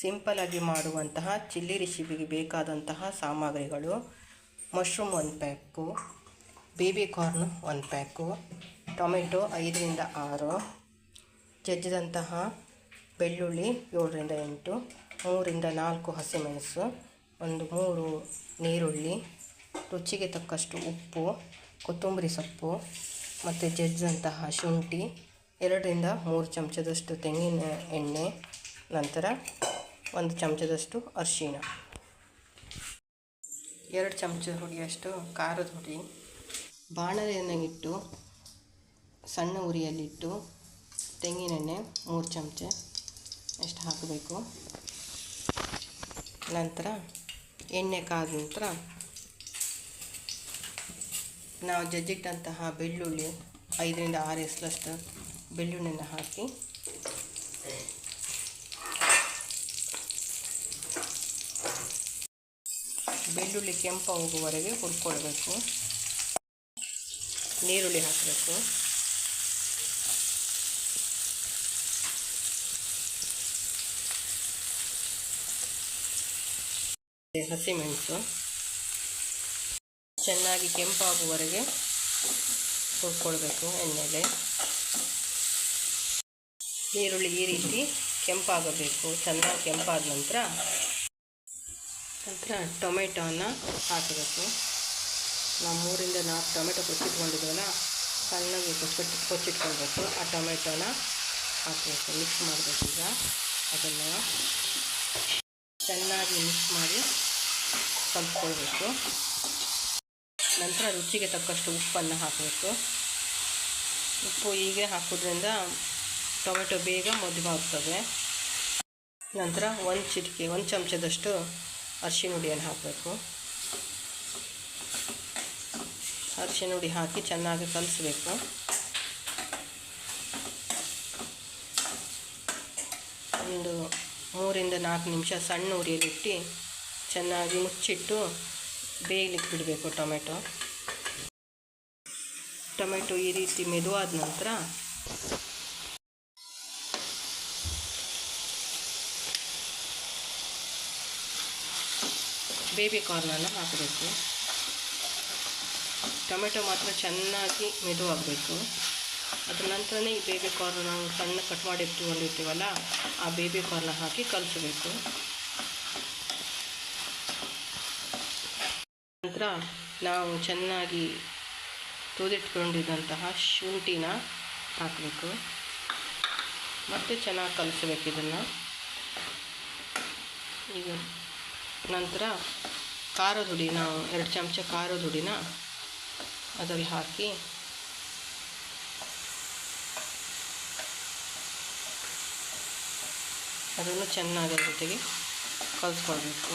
ಸಿಂಪಲಾಗಿ ಮಾಡುವಂತಹ ಚಿಲ್ಲಿ ರೆಸಿಪಿಗೆ ಬೇಕಾದಂತಹ ಸಾಮಗ್ರಿಗಳು. ಮಶ್ರೂಮ್ ಒಂದು ಪ್ಯಾಕು, ಬೇಬಿ ಕಾರ್ನ್ ಒಂದು ಪ್ಯಾಕು, ಟೊಮೆಟೊ ಐದರಿಂದ ಆರು, ಜಜ್ಜಿದಂತಹ ಬೆಳ್ಳುಳ್ಳಿ ಏಳರಿಂದ ಎಂಟು ಮೂರಿಂದ ನಾಲ್ಕು ಹಸಿಮೆಣಸು, ಒಂದು ಮೂರು ನೀರುಳ್ಳಿ ರುಚಿಗೆ ತಕ್ಕಷ್ಟು ಉಪ್ಪು, ಕೊತ್ತಂಬರಿ ಸೊಪ್ಪು ಮತ್ತು ಜಜ್ಜಿದಂತಹ ಶುಂಠಿ, ಎರಡರಿಂದ ಮೂರು ಚಮಚದಷ್ಟು ತೆಂಗಿನ ಎಣ್ಣೆ, ನಂತರ ಒಂದು ಚಮಚದಷ್ಟು ಅರಿಶಿಣ. ಎರಡು ಚಮಚದ ಹುಡಿಯಷ್ಟು ಖಾರದ ಹುಡಿ ಬಾಣಲೆಯನ್ನು ಇಟ್ಟು, ಸಣ್ಣ ಉರಿಯಲ್ಲಿಟ್ಟು, ತೆಂಗಿನೆಣ್ಣೆ ಮೂರು ಚಮಚ ಎಷ್ಟು ಹಾಕಬೇಕು. ನಂತರ ಎಣ್ಣೆ ಕಾದ ನಂತರ ನಾವು ಜಜ್ಜಿಟ್ಟಂತಹ ಬೆಳ್ಳುಳ್ಳಿ ಐದರಿಂದ ಆರು ಎಸ್ಲಷ್ಟು ಬೆಳ್ಳುಳ್ಳಿನ ಹಾಕಿ ಬೆಳ್ಳುಳ್ಳಿ ಕೆಂಪು ಹೋಗುವವರೆಗೆ ಹುರ್ಕೊಳ್ಬೇಕು. ನೀರುಳ್ಳಿ ಹಾಕಬೇಕು. ಹಸಿಮೆಣಸು. ಚೆನ್ನಾಗಿ ಕೆಂಪಾಗುವವರೆಗೆ ಹುರ್ಕೊಳ್ಬೇಕು ಎಣ್ಣೆಲೆ. ಈರುಳ್ಳಿ ಈ ರೀತಿ ಕೆಂಪಾಗಬೇಕು. ಚೆನ್ನಾಗಿ ಕೆಂಪಾದ ನಂತರ ನಂತರ ಟೊಮೆಟೋನ ಹಾಕಬೇಕು. ನಾವು ಮೂರಿಂದ ನಾಲ್ಕು ಟೊಮೆಟೊ ಕೊಚ್ಚಿಟ್ಕೊಂಡಿದ್ದೆವಲ್ಲ ಸಣ್ಣಗೆ ಕೊಚ್ಚಿಟ್ಟು ಕೊಚ್ಚಿಟ್ಕೊಳ್ಬೇಕು ಆ ಟೊಮೆಟೊನ ಹಾಕಬೇಕು ಮಿಕ್ಸ್ ಮಾಡಬೇಕು ಈಗ. ಅದನ್ನು ಚೆನ್ನಾಗಿ ಮಿಕ್ಸ್ ಮಾಡಿ ಕಲ್ತ್ಕೊಳ್ಬೇಕು. ನಂತರ ರುಚಿಗೆ ತಕ್ಕಷ್ಟು ಉಪ್ಪನ್ನು ಹಾಕಬೇಕು. ಉಪ್ಪು ಹೀಗೆ ಹಾಕೋದ್ರಿಂದ ಟೊಮೆಟೊ ಬೇಗ ಮದುವೆ ಆಗ್ತದೆ ನಂತರ ಒಂದು ಚಿಟಿಕೆ, ಒಂದು ಚಮಚದಷ್ಟು ಅರಿಶಿನ ಹುಡಿಯನ್ನು ಹಾಕಬೇಕು. ಅರಿಶಿನ ಹುಡಿ ಹಾಕಿ ಚೆನ್ನಾಗಿ ಕಲಿಸ್ಬೇಕು. ಒಂದು ಮೂರಿಂದ ನಾಲ್ಕು ನಿಮಿಷ ಸಣ್ಣ ಉರಿಯಲ್ಲಿಟ್ಟು ಚೆನ್ನಾಗಿ ಮುಚ್ಚಿಟ್ಟು ಬೇಯಲಿಕ್ಕೆ ಬಿಡಬೇಕು ಟೊಮೆಟೊ. ಟೊಮೆಟೊ ಈ ರೀತಿ ಮೆದುವಾದ ನಂತರ ಬೇಬಿ ಕಾರ್ನನ್ನು ಹಾಕಬೇಕು. ಟೊಮೆಟೊ ಮಾತ್ರ ಚೆನ್ನಾಗಿ ಮೆದುವಾಗಬೇಕು. ಅದ್ರ ನಂತರನೇ ಈ ಬೇಬಿ ಕಾರ್ನ್ ನಾವು ಸಣ್ಣ ಕಟ್ ಮಾಡಿ ಇಟ್ಕೊಂಡಿರ್ತೀವಲ್ಲ ಆ ಬೇಬಿ ಕಾರ್ನ ಹಾಕಿ ಕಲಸಬೇಕು. ನಂತರ ನಾವು ಚೆನ್ನಾಗಿ ತುದಿಟ್ಕೊಂಡಿದ್ದಂತಹ ಶುಂಠಿನ ಹಾಕಬೇಕು. ಮತ್ತು ಚೆನ್ನಾಗಿ ಕಲಿಸ್ಬೇಕು ಇದನ್ನು. ಈಗ ನಂತರ ಖಾರದ ಹುಡಿ ಎರಡು ಚಮಚ ಖಾರದ ಹುಡಿನ ಅದರಲ್ಲಿ ಹಾಕಿ ಅದನ್ನು ಚೆನ್ನಾಗಿ ಅದ್ರ ಜೊತೆಗೆ ಕಲಿಸ್ಕೊಳ್ಬೇಕು.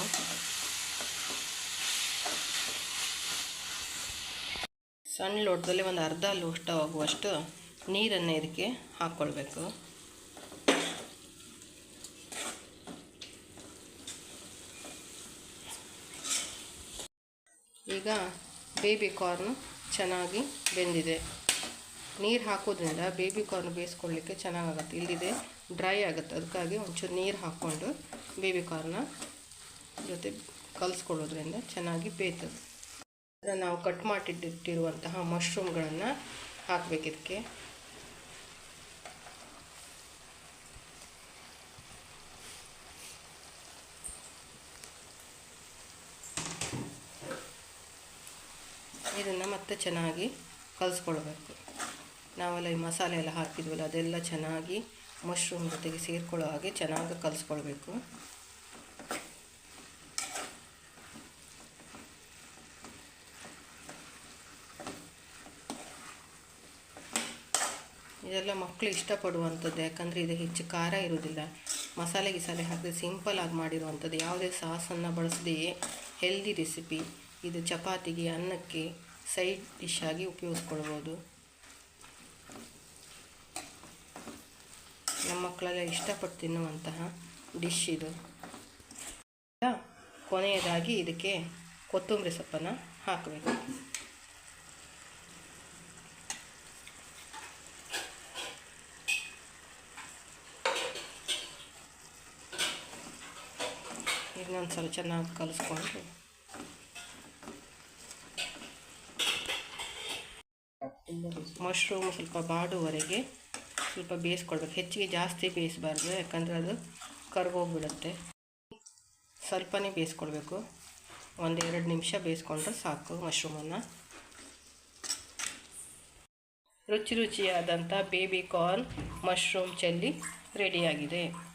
ಸಣ್ಣ ಲೋಟದಲ್ಲಿ ಒಂದು ಅರ್ಧ ಲೋಟ ಆಗುವಷ್ಟು ನೀರನ್ನು ಇದಕ್ಕೆ ಹಾಕ್ಕೊಳ್ಬೇಕು. ಈಗ ಬೇಬಿ ಕಾರ್ನು ಚೆನ್ನಾಗಿ ಬೆಂದಿದೆ. ನೀರು ಹಾಕೋದ್ರಿಂದ ಬೇಬಿ ಕಾರ್ನ್ ಬೇಯಿಸ್ಕೊಳ್ಳಿಕ್ಕೆ ಚೆನ್ನಾಗಾಗತ್ತೆ. ಇಲ್ಲಿದೆ ಡ್ರೈ ಆಗುತ್ತೆ. ಅದಕ್ಕಾಗಿ ಒಂಚೂರು ನೀರು ಹಾಕ್ಕೊಂಡು ಬೇಬಿ ಕಾರ್ನ ಜೊತೆ ಕಲಿಸ್ಕೊಳ್ಳೋದ್ರಿಂದ ಚೆನ್ನಾಗಿ ಬೇಯ್ತದೆ. ನಾವು ಕಟ್ ಮಾಡಿಟ್ಟಿಟ್ಟಿರುವಂತಹ ಮಶ್ರೂಮ್ಗಳನ್ನು ಹಾಕಬೇಕು ಇದಕ್ಕೆ ಇದನ್ನು ಮತ್ತೆ ಚೆನ್ನಾಗಿ ಕಲಿಸ್ಕೊಳ್ಬೇಕು. ನಾವೆಲ್ಲ ಈ ಮಸಾಲೆ ಎಲ್ಲ ಹಾಕಿದ್ವಲ್ಲ, ಅದೆಲ್ಲ ಚೆನ್ನಾಗಿ ಮಶ್ರೂಮ್ ಜೊತೆಗೆ ಸೇರ್ಕೊಳ್ಳೋ ಹಾಗೆ ಚೆನ್ನಾಗಿ ಕಲಿಸ್ಕೊಳ್ಬೇಕು. ಇದೆಲ್ಲ ಮಕ್ಕಳು ಇಷ್ಟಪಡುವಂಥದ್ದು, ಯಾಕಂದರೆ ಇದು ಹೆಚ್ಚು ಖಾರ ಇರೋದಿಲ್ಲ ಮಸಾಲೆ ಗಿಸಾಲೆ ಹಾಕಿದ್ರೆ ಸಿಂಪಲಾಗಿ ಮಾಡಿರುವಂಥದ್ದು, ಯಾವುದೇ ಸಾಸನ್ನು ಬಳಸದೆಯೇ ಹೆಲ್ದಿ ರೆಸಿಪಿ ಇದು ಚಪಾತಿಗೆ, ಅನ್ನಕ್ಕೆ ಸೈಡ್ ಡಿಶ್ ಆಗಿ ಉಪಯೋಗಿಸ್ಕೊಳ್ಬೋದು. ನಮ್ಮ ಮಕ್ಕಳೆಲ್ಲ ಇಷ್ಟಪಟ್ಟು ತಿನ್ನುವಂತಹ ಡಿಶ್ ಇದು. ಕೊನೆಯದಾಗಿ ಇದಕ್ಕೆ ಕೊತ್ತಂಬರಿ ಸೊಪ್ಪನ್ನು ಹಾಕಬೇಕು. ಇನ್ನೊಂದು ಸಲ ಚೆನ್ನಾಗಿ ಕಲಿಸ್ಕೊಂಡು ಮಶ್ರೂಮ್ ಸ್ವಲ್ಪ ಬಾಡುವರೆಗೆ ಸ್ವಲ್ಪ ಬೇಯಿಸ್ಕೊಳ್ಬೇಕು. ಹೆಚ್ಚಿಗೆ ಜಾಸ್ತಿ ಬೇಯಿಸಬಾರ್ದು, ಯಾಕಂದರೆ ಅದು ಕರ್ಗೋಗ್ಬಿಡುತ್ತೆ. ಸ್ವಲ್ಪನೇ ಬೇಯಿಸ್ಕೊಳ್ಬೇಕು. ಒಂದು ಎರಡು ನಿಮಿಷ ಬೇಯಿಸ್ಕೊಂಡ್ರೆ ಸಾಕು ಮಶ್ರೂಮನ್ನು. ರುಚಿ ರುಚಿಯಾದಂಥ ಬೇಬಿ ಕಾರ್ನ್ ಮಶ್ರೂಮ್ ಚೆಲ್ಲಿ ರೆಡಿಯಾಗಿದೆ.